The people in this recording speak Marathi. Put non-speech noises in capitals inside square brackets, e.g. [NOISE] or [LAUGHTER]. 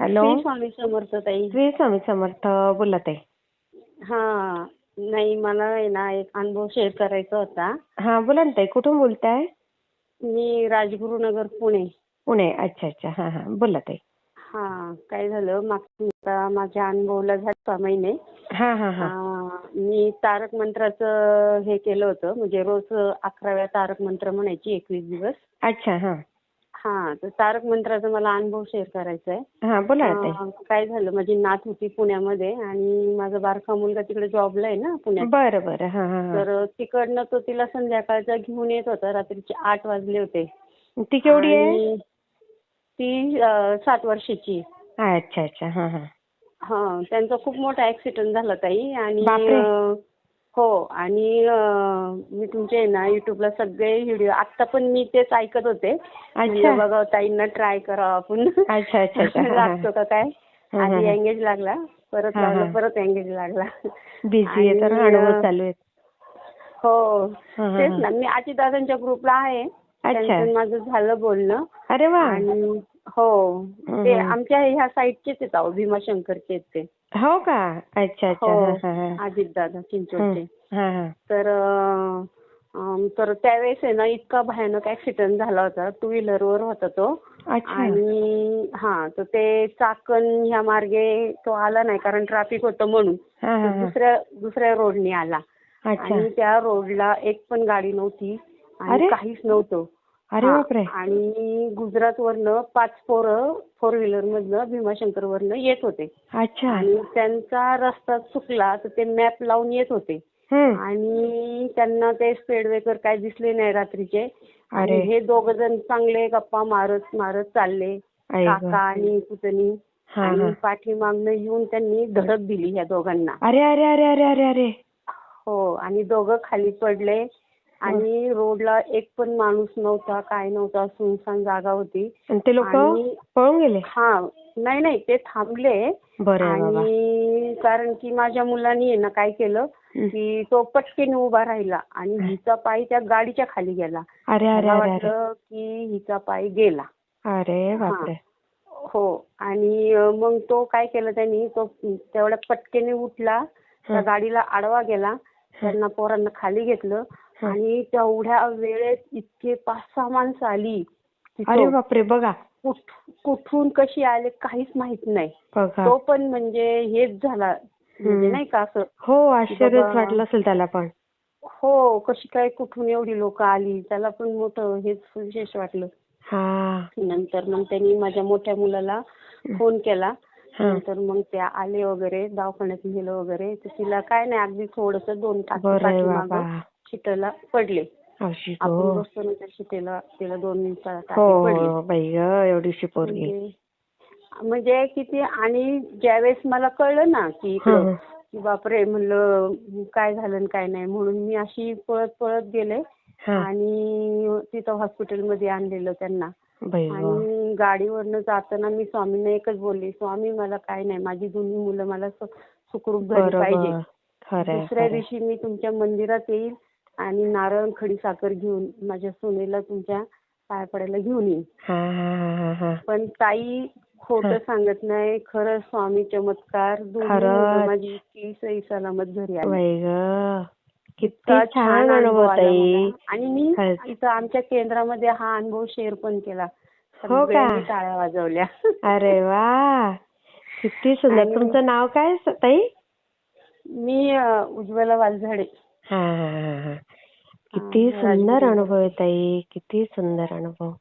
हॅलो. श्री स्वामी समर्थ ताई. श्री स्वामी समर्थ बोला ताई. हा नाही मला आहे ना एक अनुभव शेअर करायचा होता. हा बोला ना ताई कुठून बोलताय? मी राजगुरुनगर पुणे. पुणे अच्छा अच्छा हा हा बोला ताई. हा काय झालं मागच्या माझ्या अनुभवला झाले सहा महिने. हा हा. हा मी तारक मंत्राचं हे केलं होतं म्हणजे रोज अकराव्या तारक मंत्र म्हणायची एकवीस दिवस. अच्छा हा. हा तर तारक मंत्राचा मला अनुभव शेअर करायचा आहे हा बोला ना ताई आ, काय झालं माझी नात होती पुण्यामध्ये आणि माझा बारका मुलगा तिकडे जॉबला आहे ना पुण्यात. बरं बरं. हा हा हा. तर तिकडनं तो तिला संध्याकाळचा घेऊन येत होता रात्रीचे आठ वाजले होते. ती केवढी आहे? आणि ती अं, सात वर्षाची. हा, अच्छा अच्छा. हा हा. हा त्यांचा खूप मोठा ऍक्सिडेंट झाला ताई आणि बापरे. अं, हो आणि मी तुमचे आहे ना युट्यूबला सगळे व्हिडिओ आता पण मी तेच ऐकत होते. म्हणलं बघा ताईंना ट्राय करावं आपण. अच्छा अच्छा अच्छा. हा, [LAUGHS] हा. लागतो का काय? आधी. एंगेज लागला परत हा, हा. लावला परत एंगेज लागला. बिझी आहे तर आणि, चालू आहे हो. हा, हा, तेच हा. ना मी आजीदादांच्या ग्रुपला आहे. त्यांचं माझं झालं बोलणं. अरे वा. आणि हो. ते. आमच्या ह्या साईडचेच आहेत अहो भीमाशंकरचे आहेत ते. हो का? अच्छा अच्छा. हो. हा, हा, हा. अजितदादा चिंचवडचे हं, हा हा. तर अं, तर त्यावेळेस आहे ना इतका भयानक ऍक्सिडेंट झाला होता. टू व्हीलरवर होता तो. अच्छा. आणि हा तर ते चाकण ह्या मार्गे तो आला नाही कारण ट्रॅफिक होतं म्हणून. हा हा तर हा. दुसऱ्या दुसऱ्या रोडने आला. अच्छा. आणि त्या रोडला एक पण गाडी नव्हती. आणि अरे? काहीच नव्हतं. अरे बापरे. आणि गुजरातवरनं पाच पोरं फोर व्हीलर मधनं भीमाशंकरवरनं येत होते. अच्छा. आणि त्यांचा रस्ता चुकला तर ते मॅप लावून येत होते. आणि त्यांना ते स्पीड ब्रेकर काय दिसले नाही रात्रीचे. आणि अरे. हे दोघ जण चांगले गप्पा मारत मारत चालले. काका आणि पुतणी. आणि पाठीमागनं येऊन त्यांनी धडक दिली ह्या दोघांना. अरे अरे अरे अरे अरे अरे. हो आणि दोघं खाली पडले. आणि रोडला एक पण माणूस नव्हता काय नव्हता सुनसान जागा होती. आणि ते लोक पळून गेले? हा नाही नाही ते थांबले. आणि कारण की माझ्या मुलांनी आहे ना काय केलं. की तो पटकेने उभा राहिला आणि हिचा पाय त्या गाडीच्या खाली गेला. अरे अरे वाटलं की हिचा पाय गेला. अरे बापरे. हो आणि मग तो काय केलं त्यांनी तो तेवढ्या पटकेने उठला त्या. गाडीला आडवा गेला त्यांना पोरांना खाली घेतलं. आणि तेवढ्या वेळेत इतके पाच सहा माणसं आली. अरे बापरे बघा. कुठ- कुठून कशी आले काहीच माहीत नाही. तो पण म्हणजे हेच झाला. म्हणजे. नाही का असं हो आश्चर्यच वाटलं असेल त्याला पण. हो कशी काय कुठून एवढी लोक आली? त्याला पण मोठं हेच विशेष वाटलं. हा. नंतर मग त्यांनी माझ्या मोठ्या मुलाला फोन केला. नंतर मग त्या आले वगैरे दवाखान्यात नेलं वगैरे. तर तिला काय नाही अगदी थोडस दोन तास शिटेला पडले. आपण गो. बसतो ना त्या शिटेला तिला दोन हो टाके पडले म्हणजे म्हणजे किती आणि ज्यावेळेस मला कळलं ना की बापरे म्हणलं काय झालं आणि काय नाही म्हणून मी अशी पळत पळत गेले. आणि तिथं हॉस्पिटलमध्ये आणलेलं त्यांना. आणि गाडीवरनं जाताना मी स्वामींना एकच बोलले स्वामी मला काय नाही माझी दोन्ही मुलं मला सुखरूप घरी पाहिजे. दुसऱ्या दिवशी मी तुमच्या मंदिरात येईल आणि नारळ खडी साखर घेऊन माझ्या सोनेला तुमच्या पाय पडायला घेऊन येईन. पण ताई खोटं सांगत नाही. खरं स्वामी चमत्कार. दोन्ही माझी इतकी सही सलामत घरी आली. किती छान अनुभव ताई. आणि मी. इथं आमच्या केंद्रामध्ये हा अनुभव शेअर पण केला. हो का? सगळ्यांनी टाळ्या वाजवल्या. अरे वा. किती सुंदर. तुमचं नाव काय ताई? मी उज्ज्वला वालझाडे. हा हा हा किती सुंदर. अनुभव आहे ताई किती सुंदर अनुभव